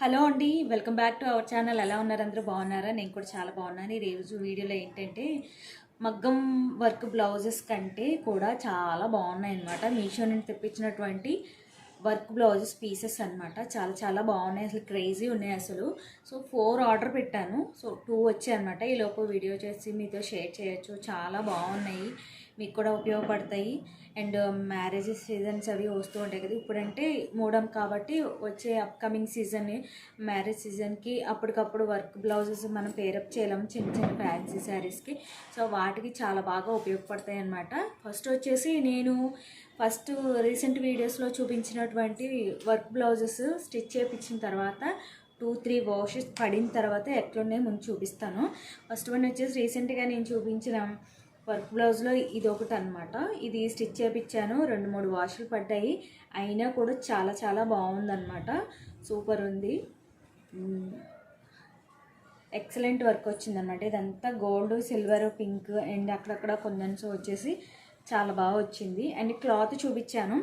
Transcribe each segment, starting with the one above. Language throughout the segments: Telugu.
హలో అండి welcome back to our channel. ఎలా ఉన్నారు? అందరూ బాగున్నారా? నేను కూడా చాలా బాగున్నాను. ఈ వీడియోలో ఏంటంటే మగ్గం వర్క్ బ్లౌజెస్ కంటే కూడా చాలా బాగున్నాయి అనమాట మీషో నుండి తెప్పించినటువంటి వర్క్ బ్లౌజెస్ పీసెస్ అనమాట చాలా చాలా బాగున్నాయి. అసలు క్రేజీ ఉన్నాయి అసలు. సో ఫోర్ ఆర్డర్ పెట్టాను. సో టూ వచ్చాయి అనమాట ఈ వీడియో చేసి మీతో షేర్ చేయొచ్చు. చాలా బాగున్నాయి. మీకు కూడా ఉపయోగపడతాయి. అండ్ um, మ్యారేజెస్ సీజన్స్ అవి వస్తూ ఉంటాయి కదా. ఇప్పుడంటే మూడం కాబట్టి వచ్చే అప్కమింగ్ సీజన్ మ్యారేజ్ సీజన్కి అప్పటికప్పుడు వర్క్ బ్లౌజెస్ మనం పేరప్ చేయలేము చిన్న చిన్న ఫ్యాన్సీ శారీస్కి సో వాటికి చాలా బాగా ఉపయోగపడతాయి అన్నమాట. ఫస్ట్ వచ్చేసి నేను ఫస్ట్ రీసెంట్ వీడియోస్లో చూపించినటువంటి వర్క్ బ్లౌజెస్ స్టిచ్ చేయించిన తర్వాత టూ త్రీ వాషెస్ పడిన తర్వాత ఎట్లున్నాయి ముందు చూపిస్తాను. ఫస్ట్ వన్ వచ్చేసి రీసెంట్గా నేను చూపించిన వర్క్ బ్లౌజ్లో ఇది ఒకటి అనమాట ఇది స్టిచ్ చేయించాను రెండు మూడు వాషులు పడ్డాయి. అయినా కూడా చాలా చాలా బాగుందన్నమాట. సూపర్ ఉంది. ఎక్సలెంట్ వర్క్ వచ్చిందనమాట ఇదంతా గోల్డ్ సిల్వర్ పింక్ అండ్ అక్కడక్కడ కొందన్స్ వచ్చేసి చాలా బాగా వచ్చింది. అండ్ క్లాత్ చూపించాను.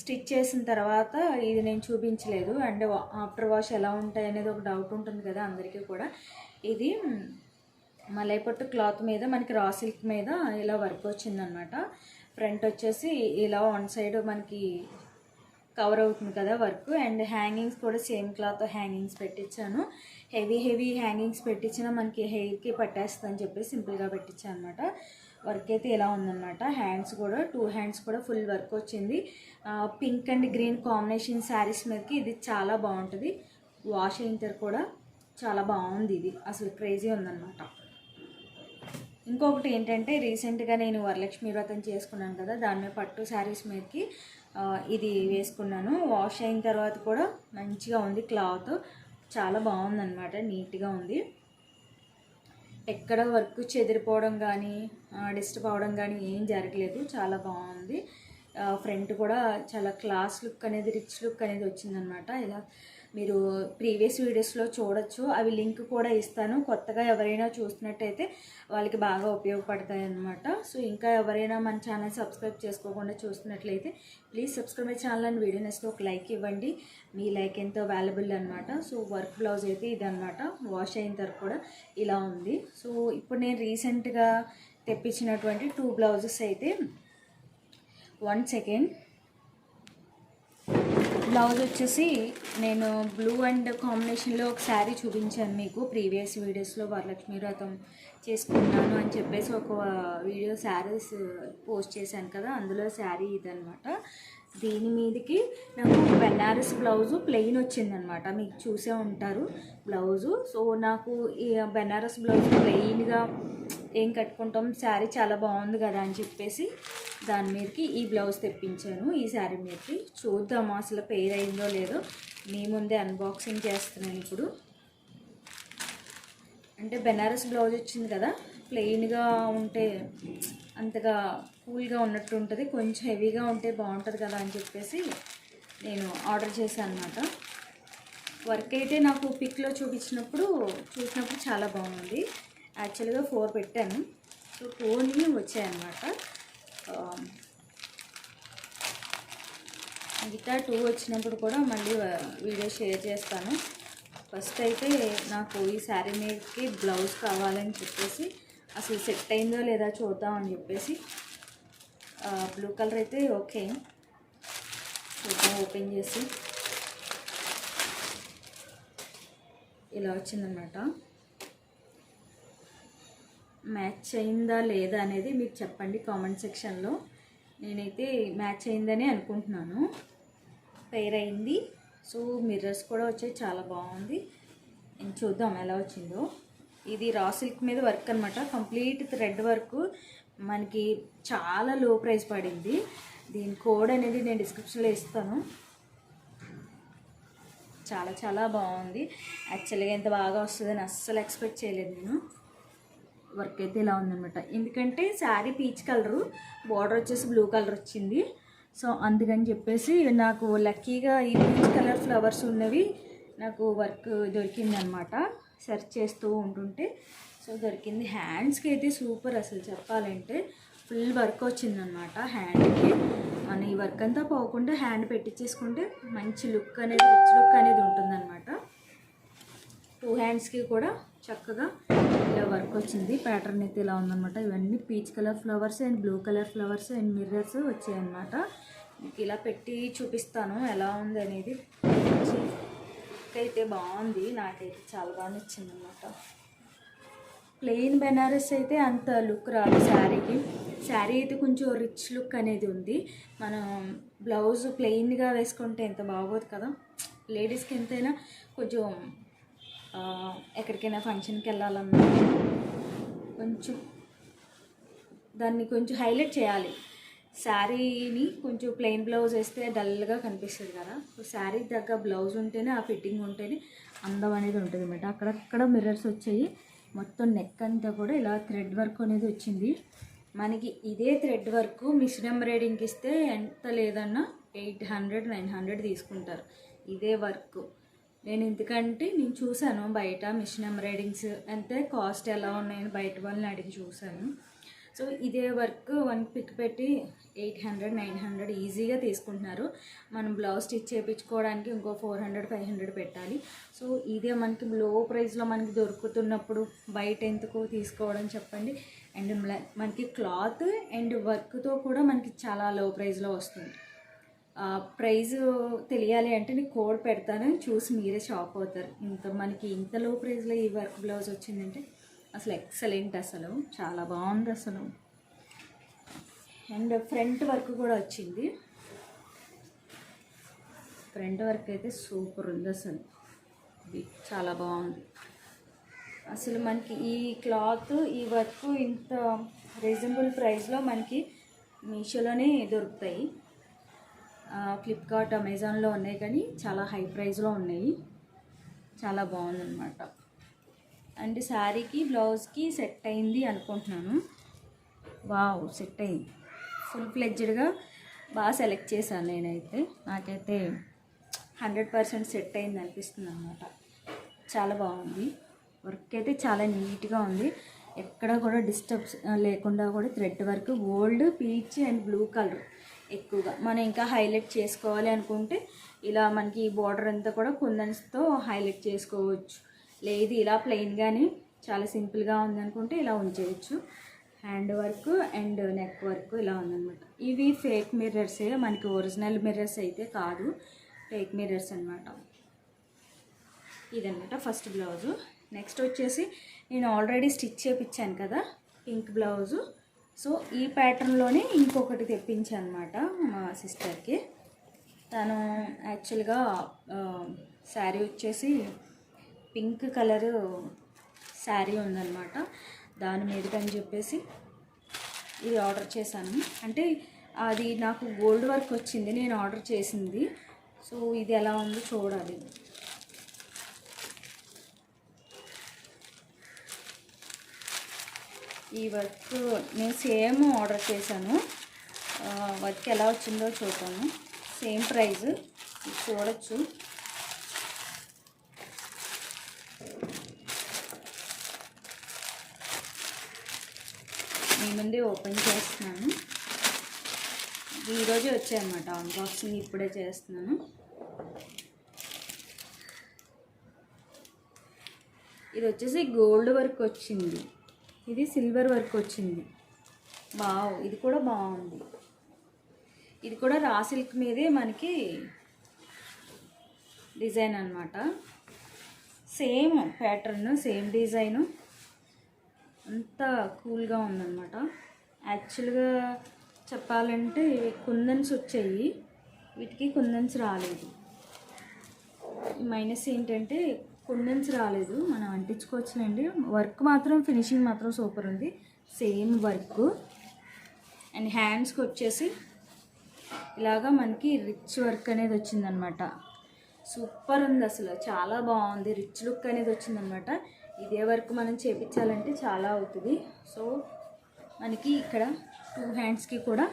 స్టిచ్ చేసిన తర్వాత ఇది నేను చూపించలేదు. అండ్ ఆఫ్టర్ వాష్ ఎలా ఉంటాయి అనేది ఒక డౌట్ ఉంటుంది కదా అందరికీ కూడా. ఇది మలైపట్టు క్లాత్ మీద మనకి రా సిల్క్ మీద ఇలా వర్క్ వచ్చిందనమాట. ఫ్రంట్ వచ్చేసి ఇలా వన్ సైడ్ మనకి కవర్ అవుతుంది కదా వర్క్. అండ్ హ్యాంగింగ్స్ కూడా సేమ్ క్లాత్ హ్యాంగింగ్స్ పెట్టించాను. హెవీ హెవీ హ్యాంగింగ్స్ పెట్టించినా మనకి హెయిర్కి పట్టేస్తుంది అని చెప్పి సింపుల్గా పెట్టించాను అనమాట వర్క్ అయితే ఇలా ఉందన్నమాట. హ్యాండ్స్ కూడా టూ హ్యాండ్స్ కూడా ఫుల్ వర్క్ వచ్చింది. Pink and green combination sarees మీదకి ఇది చాలా బాగుంటుంది. వాష్ అయిన తర్వాత కూడా చాలా బాగుంది ఇది. అసలు క్రేజీ ఉందన్నమాట. ఇంకొకటి ఏంటంటే రీసెంట్గా నేను వరలక్ష్మి వ్రతం చేసుకున్నాను కదా దాని మీద పట్టు శారీస్ మీదకి ఇది వేసుకున్నాను. వాష్ అయిన తర్వాత కూడా మంచిగా ఉంది క్లాత్ చాలా బాగుందన్నమాట నీట్గా ఉంది. ఎక్కడ వర్క్ చెదిరిపోవడం కానీ డిస్టర్బ్ అవడం కానీ ఏం జరగలేదు. చాలా బాగుంది. ఫ్రంట్ కూడా చాలా క్లాస్ లుక్ అనేది రిచ్ లుక్ అనేది వచ్చిందనమాట. ఇలా మీరు ప్రీవియస్ వీడియోస్లో చూడొచ్చు. అవి లింక్ కూడా ఇస్తాను. కొత్తగా ఎవరైనా చూసినట్టయితే వాళ్ళకి బాగా ఉపయోగపడతాయి అన్నమాట సో ఇంకా ఎవరైనా మన ఛానల్ సబ్స్క్రైబ్ చేసుకోకుండా చూస్తున్నట్లయితే please subscribe my channel and video నచ్చితే ఒక లైక్ ఇవ్వండి. మీ లైక్ ఎంతో వాల్యుబుల్ అనమాట సో వర్క్ బ్లౌజ్ అయితే ఇదన్నమాట. వాష్ అయిన తర్వాత కూడా ఇలా ఉంది. సో ఇప్పుడు నేను రీసెంట్గా తెప్పించినటువంటి టూ బ్లౌజెస్ అయితే వన్ సెకండ్. బ్లౌజ్ వచ్చేసి నేను బ్లూ అండ్ కాంబినేషన్లో ఒక శారీ చూపించాను మీకు. ప్రీవియస్ వీడియోస్లో వరలక్ష్మి వ్రతం చేసుకున్నాను అని చెప్పేసి ఒక వీడియో శారీస్ పోస్ట్ చేశాను కదా అందులో శారీ ఇదనమాట దీని మీదకి నాకు బెనారస్ బ్లౌజు ప్లెయిన్ వచ్చిందనమాట మీకు చూసే ఉంటారు బ్లౌజు. సో నాకు ఈ బెనారస్ బ్లౌజ్ ప్లెయిన్గా ఏం కట్టుకుంటాం? శారీ చాలా బాగుంది కదా అని చెప్పేసి దాని మీదకి ఈ బ్లౌజ్ తెప్పించాను. ఈ శారీ మీదకి చూద్దాము అసలు పేర్ అయిందో లేదో. మీ ముందే అన్బాక్సింగ్ చేస్తున్నాను ఇప్పుడు అంటే బెనారస్ బ్లౌజ్ వచ్చింది కదా ప్లెయిన్గా ఉంటే అంతగా కూల్గా ఉన్నట్టు ఉంటుంది కొంచెం హెవీగా ఉంటే బాగుంటుంది కదా అని చెప్పేసి నేను ఆర్డర్ చేశాను అనమాట వర్క్ అయితే నాకు పిక్లో చూపించినప్పుడు చూసినప్పుడు చాలా బాగుంది. యాక్చువల్గా ఫోర్ పెట్టాను. సో టూని వచ్చాయన్నమాట. Um, మిగతా టూ వచ్చినప్పుడు కూడా మళ్ళీ uh, వీడియో షేర్ చేస్తాను. ఫస్ట్ అయితే నాకు ఈ శారీ మీదకి బ్లౌజ్ కావాలని చెప్పేసి అసలు సెట్ అయిందో లేదా చూద్దాం అని చెప్పేసి uh, బ్లూ కలర్ అయితే ఓకే చూద్దాం ఓపెన్ చేసి. ఇలా వచ్చిందనమాట మ్యాచ్ అయిందా లేదా అనేది మీకు చెప్పండి కామెంట్ సెక్షన్లో. నేనైతే మ్యాచ్ అయిందని అనుకుంటున్నాను. పేర్ అయింది. సో మిర్రర్స్ కూడా వచ్చాయి. చాలా బాగుంది. నేను చూద్దాం ఎలా వచ్చిందో. ఇది రా సిల్క్ మీద వర్క్ అనమాట కంప్లీట్ థ్రెడ్ వర్క్ మనకి చాలా లో ప్రైస్ పడింది. దీని కోడ్ అనేది నేను డిస్క్రిప్షన్లో ఇస్తాను. చాలా చాలా బాగుంది. యాక్చువల్గా ఎంత బాగా వస్తుందని అస్సలు ఎక్స్పెక్ట్ చేయలేదు నేను. వర్క్ అయితే ఇలా ఉందనమాట ఎందుకంటే శారీ పీచ్ కలరు బార్డర్ వచ్చేసి బ్లూ కలర్ వచ్చింది. సో అందుకని చెప్పేసి నాకు లక్కీగా ఈ పీచ్ కలర్ ఫ్లవర్స్ ఉన్నవి నాకు వర్క్ దొరికిందనమాట సెర్చ్ చేస్తూ ఉంటుంటే సో దొరికింది. హ్యాండ్స్కి అయితే సూపర్ అసలు చెప్పాలంటే ఫుల్ వర్క్ వచ్చిందనమాట హ్యాండ్కి మన ఈ వర్క్ అంతా పోకుండా హ్యాండ్ పెట్టించేసుకుంటే మంచి లుక్ అనేది రిచ్ లుక్ అనేది ఉంటుందన్నమాట. హ్యాండ్స్కి కూడా చక్కగా ఇలా వర్క్ వచ్చింది. ప్యాటర్న్ అయితే ఇలా ఉందన్నమాట. ఇవన్నీ peach colour flowers and blue colour flowers and mirrors వచ్చాయన్నమాట. మీకు ఇలా పెట్టి చూపిస్తాను ఎలా ఉంది అనేది. అయితే బాగుంది. నాకైతే చాలా బాగా నచ్చింది అనమాట ప్లెయిన్ బెనారస్ అయితే అంత లుక్ రాదు శారీకి. శారీ అయితే కొంచెం రిచ్ లుక్ అనేది ఉంది. మనం బ్లౌజ్ ప్లెయిన్గా వేసుకుంటే ఎంత బాగోదు కదా. లేడీస్కి ఎంతైనా కొంచెం ఎక్కడికైనా ఫంక్షన్కి వెళ్ళాలన్నా కొంచెం దాన్ని కొంచెం హైలైట్ చేయాలి. శారీని కొంచెం ప్లెయిన్ బ్లౌజ్ వేస్తే డల్గా కనిపిస్తుంది కదా. సో శారీ తగ్గ బ్లౌజ్ ఉంటేనే ఆ ఫిట్టింగ్ ఉంటేనే అందం అనేది ఉంటుంది అనమాట అక్కడక్కడ మిర్రర్స్ వచ్చాయి. మొత్తం నెక్ అంతా కూడా ఇలా థ్రెడ్ వర్క్ అనేది వచ్చింది. మనకి ఇదే థ్రెడ్ వర్క్ మిషన్ ఎంబ్రాయిడింగ్కి ఇస్తే ఎంత లేదన్నా ఎయిట్ హండ్రెడ్ నైన్ హండ్రెడ్ తీసుకుంటారు. ఇదే వర్క్ నేను ఎందుకంటే నేను చూశాను బయట మిషన్ ఎంబ్రాయిడింగ్స్ అంటే కాస్ట్ ఎలా ఉన్నాయని బయట వాళ్ళని అడిగి చూశాను. సో ఇదే వర్క్ వన్ పిక్ పెట్టి ఎయిట్ హండ్రెడ్ నైన్ హండ్రెడ్ ఈజీగా తీసుకుంటున్నారు. మనం బ్లౌజ్ స్టిచ్ చేయించుకోవడానికి ఇంకో ఫోర్ హండ్రెడ్ ఫైవ్ హండ్రెడ్ పెట్టాలి. సో ఇదే మనకి లో ప్రైస్లో మనకి దొరుకుతున్నప్పుడు బయట ఎందుకు తీసుకోవడం చెప్పండి. అండ్ మనకి క్లాత్ అండ్ వర్క్తో కూడా మనకి చాలా లో ప్రైస్లో వస్తుంది. ప్రైజ్ తెలియాలి అంటే నేను కోడ్ పెడతాను. చూసి మీరే షాప్ అవుతారు. ఇంత మనకి ఇంత లో ప్రైజ్లో ఈ వర్క్ బ్లౌజ్ వచ్చిందంటే అసలు ఎక్సలెంట్ అసలు. చాలా బాగుంది అసలు. అండ్ ఫ్రంట్ వర్క్ కూడా వచ్చింది. ఫ్రంట్ వర్క్ అయితే సూపర్ ఉంది అసలు. ఇది చాలా బాగుంది. అసలు మనకి ఈ క్లాత్ ఈ వర్క్ ఇంత రీజనబుల్ ప్రైస్లో మనకి మీషోలోనే దొరుకుతాయి. ఫ్లిప్కార్ట్ అమెజాన్లో ఉన్నాయి కానీ చాలా హై ప్రైస్లో ఉన్నాయి. చాలా బాగుందన్నమాట. అండ్ శారీకి బ్లౌజ్కి సెట్ అయింది అనుకుంటున్నాను. వావ్ సెట్ అయింది. ఫుల్ ఫ్లెడ్జ్డ్గా బాగా సెలెక్ట్ చేశాను నేనైతే. నాకైతే హండ్రెడ్ పర్సెంట్ సెట్ అయింది అనిపిస్తుంది అనమాట చాలా బాగుంది. వర్క్ అయితే చాలా నీట్గా ఉంది. ఎక్కడ కూడా డిస్టర్బ్స్ లేకుండా కూడా thread work gold peach and blue colour ఎక్కువగా. మనం ఇంకా హైలైట్ చేసుకోవాలి అనుకుంటే ఇలా మనకి ఈ బార్డర్ అంతా కూడా కుందన్స్తో హైలైట్ చేసుకోవచ్చు. లేదు ఇలా ప్లెయిన్గానే చాలా సింపుల్గా ఉందనుకుంటే ఇలా ఉంచేయచ్చు. Hand work and neck work ఇలా ఉందన్నమాట. ఇవి ఫేక్ మిర్రర్సే మనకి ఒరిజినల్ మిర్రర్స్ అయితే కాదు. ఫేక్ మిర్రర్స్ అన్నమాట. ఇదన్నమాట ఫస్ట్ బ్లౌజు. నెక్స్ట్ వచ్చేసి నేను ఆల్రెడీ స్టిచ్ చేయించాను కదా పింక్ బ్లౌజు. సో ఈ ప్యాటర్న్లోనే ఇంకొకటి తెప్పించాను అనమాట మా సిస్టర్కి తను యాక్చువల్గా శారీ వచ్చేసి పింక్ కలరు శారీ ఉందన్నమాట దాని మీదకని చెప్పేసి ఇది ఆర్డర్ చేశాను. అంటే అది నాకు గోల్డ్ వర్క్ వచ్చింది నేను ఆర్డర్ చేసింది. సో ఇది ఎలా ఉందో చూడాలి. ఈ వర్క్ నేను సేమ్ ఆర్డర్ చేశాను. వర్క్ ఎలా వచ్చిందో చూద్దాము. సేమ్ ప్రైస్ చూడొచ్చు. మీ ముందే ఓపెన్ చేస్తున్నాను. ఈరోజే వచ్చాయన్నమాట. అన్బాక్సింగ్ ఇప్పుడే చేస్తున్నాను. ఇది వచ్చేసి గోల్డ్ వర్క్ వచ్చింది. ఇది సిల్వర్ వర్క్ వచ్చింది. బావ్ ఇది కూడా బాగుంది. ఇది కూడా రా సిల్క్ మీదే మనకి డిజైన్ అనమాట సేమ్ ప్యాటర్న్ సేమ్ డిజైను. అంతా కూల్గా ఉందన్నమాట. యాక్చువల్గా చెప్పాలంటే కుందన్స్ వచ్చాయి. వీటికి కుందన్స్ రాలేదు. మైనస్ ఏంటంటే కుండెన్స్ రాలేదు మనం అంటించుకోవచ్చులేండి. వర్క్ మాత్రం ఫినిషింగ్ మాత్రం సూపర్ ఉంది. Same work. అండ్ హ్యాండ్స్కి వచ్చేసి ఇలాగా మనకి రిచ్ వర్క్ అనేది వచ్చిందనమాట. సూపర్ ఉంది అసలు. చాలా బాగుంది. రిచ్ లుక్ అనేది వచ్చిందనమాట. ఇదే వర్క్ మనం చేపించాలంటే చాలా అవుతుంది. సో మనకి ఇక్కడ టూ హ్యాండ్స్కి కూడా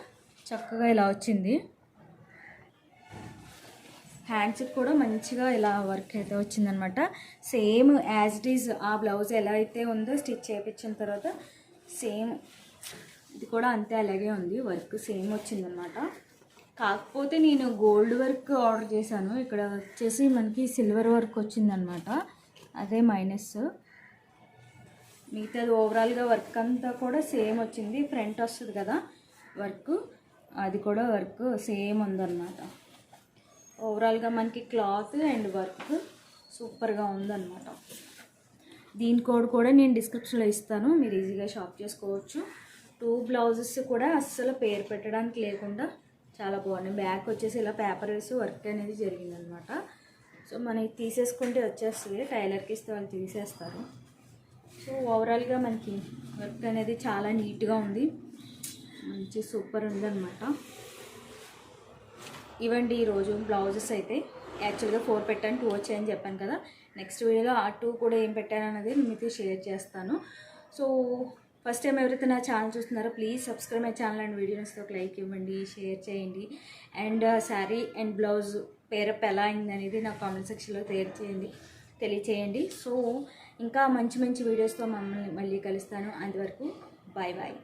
చక్కగా ఇలా వచ్చింది. హ్యాండ్స్కి కూడా మంచిగా ఇలా వర్క్ అయితే వచ్చిందనమాట. సేమ్ యాజ్ ఇట్ ఈజ్ ఆ బ్లౌజ్ ఎలా అయితే ఉందో స్టిచ్ చేయించిన తర్వాత సేమ్ ఇది కూడా అంతే అలాగే ఉంది. వర్క్ సేమ్ వచ్చిందనమాట. కాకపోతే నేను గోల్డ్ వర్క్ ఆర్డర్ చేశాను. ఇక్కడ వచ్చేసి మనకి సిల్వర్ వర్క్ వచ్చిందనమాట. అదే మైనస్. మిగతాది ఓవరాల్గా వర్క్ అంతా కూడా సేమ్ వచ్చింది. ఫ్రంట్ వస్తుంది కదా వర్క్. అది కూడా వర్క్ సేమ్ ఉందన్నమాట ఓవరాల్గా మనకి క్లాత్ అండ్ వర్క్ సూపర్గా ఉందన్నమాట. దీని కోడ్ కూడా నేను డిస్క్రిప్షన్లో ఇస్తాను. మీరు ఈజీగా షాప్ చేసుకోవచ్చు. టూ బ్లౌజెస్ కూడా అస్సలు పేరు పెట్టడానికి లేకుండా చాలా బాగున్నాయి. బ్యాక్ వచ్చేసి ఇలా పేపర్ వేసి వర్క్ అనేది జరిగిందనమాట సో మనకి తీసేసుకుంటే వచ్చేస్తుంది. టైలర్కి ఇస్తే వాళ్ళు తీసేస్తారు. సో ఓవరాల్గా మనకి వర్క్ అనేది చాలా నీట్గా ఉంది. మంచి సూపర్ ఉందన్నమాట. ఇవ్వండి ఈరోజు బ్లౌజెస్ అయితే. యాక్చువల్గా ఫోర్ పెట్టాను టూ వచ్చాయని చెప్పాను కదా. నెక్స్ట్ వీడియోలో ఆ టూ కూడా ఏం పెట్టాను అనేది మీతో షేర్ చేస్తాను. సో ఫస్ట్ టైం ఎవరైతే నా ఛానల్ చూస్తున్నారో please subscribe my channel and వీడియోస్తో ఒక లైక్ ఇవ్వండి షేర్ చేయండి. And saree and blouse pair up ఎలా అయింది అనేది నా కామెంట్ సెక్షన్లో తెలియచేయండి తెలియచేయండి. సో ఇంకా మంచి మంచి వీడియోస్తో మమ్మల్ని మళ్ళీ కలుస్తాను. అంతవరకు బాయ్ బాయ్